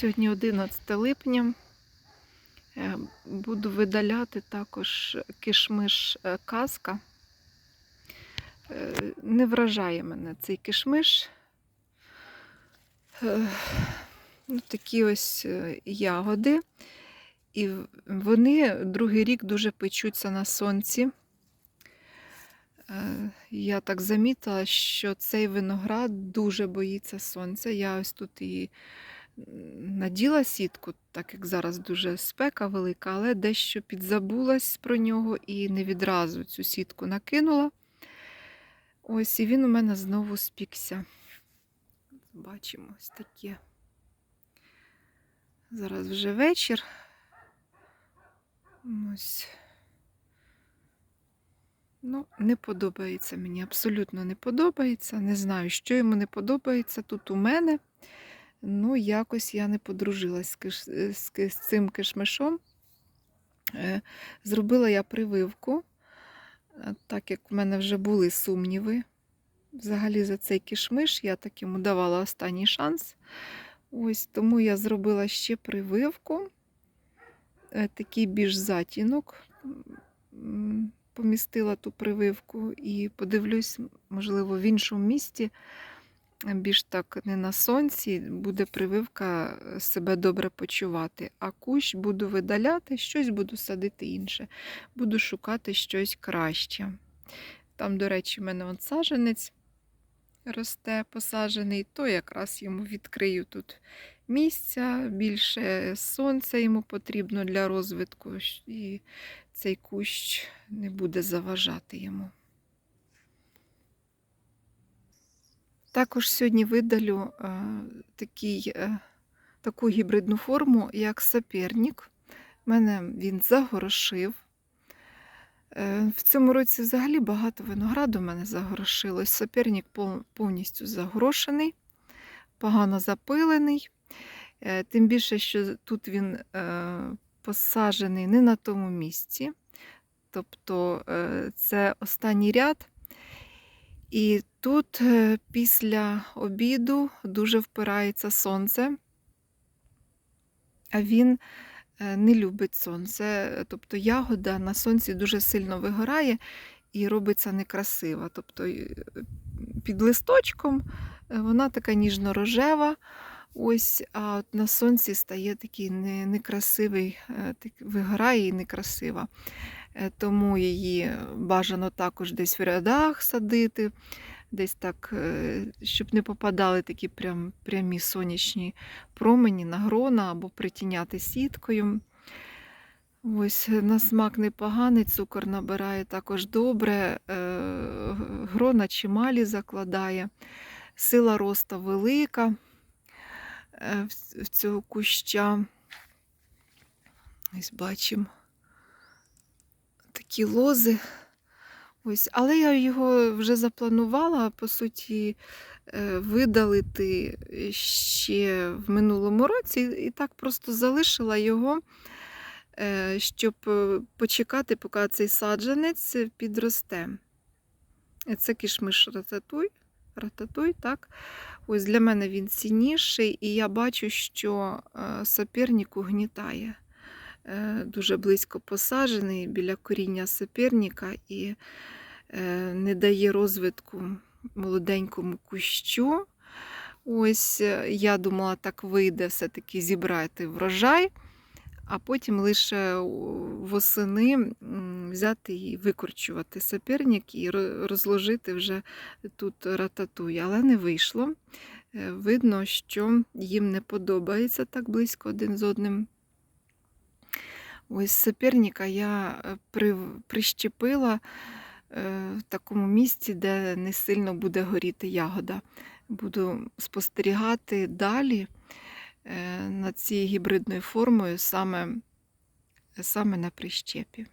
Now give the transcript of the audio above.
Сьогодні 11 липня. Е, Буду видаляти також кишмиш е, казка. Е, Не вражає мене цей кишмиш. Ну, такі ось ягоди. І вони другий рік дуже печуться на сонці. Я так замітила, що цей виноград дуже боїться сонця. Я ось тут і наділа сітку, так як зараз дуже спека велика, але дещо підзабулась про нього і не відразу цю сітку накинула. Ось і він у мене знову спікся. Бачимо ось таке. Зараз вже вечір. Ось. Ну, не подобається мені, абсолютно не подобається. Не знаю, що йому не подобається тут у мене. Ну, якось я не подружилась з, з цим кишмишом. Е, Зробила я прививку, е, так як в мене вже були сумніви. Взагалі за цей кишмиш я так йому давала останній шанс. Ось тому я зробила ще прививку, е, такий більш затінок. Помістила ту прививку і подивлюсь, можливо, в іншому місті, е, більш так не на сонці, буде прививка е, себе добре почувати. А кущ буду видаляти, щось буду садити інше. Буду шукати щось краще. Там, до речі, в мене от саженець росте посаджений, то якраз йому відкрию тут місця, більше сонця йому потрібно для розвитку, і цей кущ не буде заважати йому. Також сьогодні видалю е, такий, е, таку гібридну форму, як сапернік. Мене він загорошив. Е, В цьому році взагалі багато винограду в мене загорошилось. Соперник повністю загорошений, погано запилений. Тим більше, що тут він посаджений не на тому місці. Тобто це останній ряд. І тут е, після обіду дуже впирається сонце, а він е, не любить сонце. Тобто ягода на сонці дуже сильно вигорає і робиться некрасива. Тобто е, під листочком вона така ніжно-рожева. Ось, а от на сонці стає такий не- некрасивий, вигорає і некрасива. Тому її бажано також десь в рядах садити, десь так, е, щоб не попадали такі прям, прямі сонячні промені на грона або притіняти сіткою. Ось е, на смак непоганий, цукор набирає також добре, е, грона чималі закладає, сила роста велика в цього куща. Ось бачимо такі лози. Ось, але я його вже запланувала, по суті, е, видалити ще в минулому році, і так просто залишила його, е, щоб е, почекати, поки цей саджанець підросте. Е, Це кішмиш рататуй. Рататуй, так. Ось для мене він цінніший, і я бачу, що е, саперник угнітає е, дуже близько посаджений біля коріння соперника і е, не дає розвитку молоденькому кущу. Ось е, я думала, так вийде все-таки зібрати врожай, а потім лише восени взяти і викорчувати соперник і розложити вже тут рататуй. Але не вийшло. Е, Видно, що їм не подобається так близько один з одним. Ось соперника я е, при, прищепила е, в такому місці, де не сильно буде горіти ягода. Буду спостерігати далі е, над цією гібридною формою саме, саме на прищепі.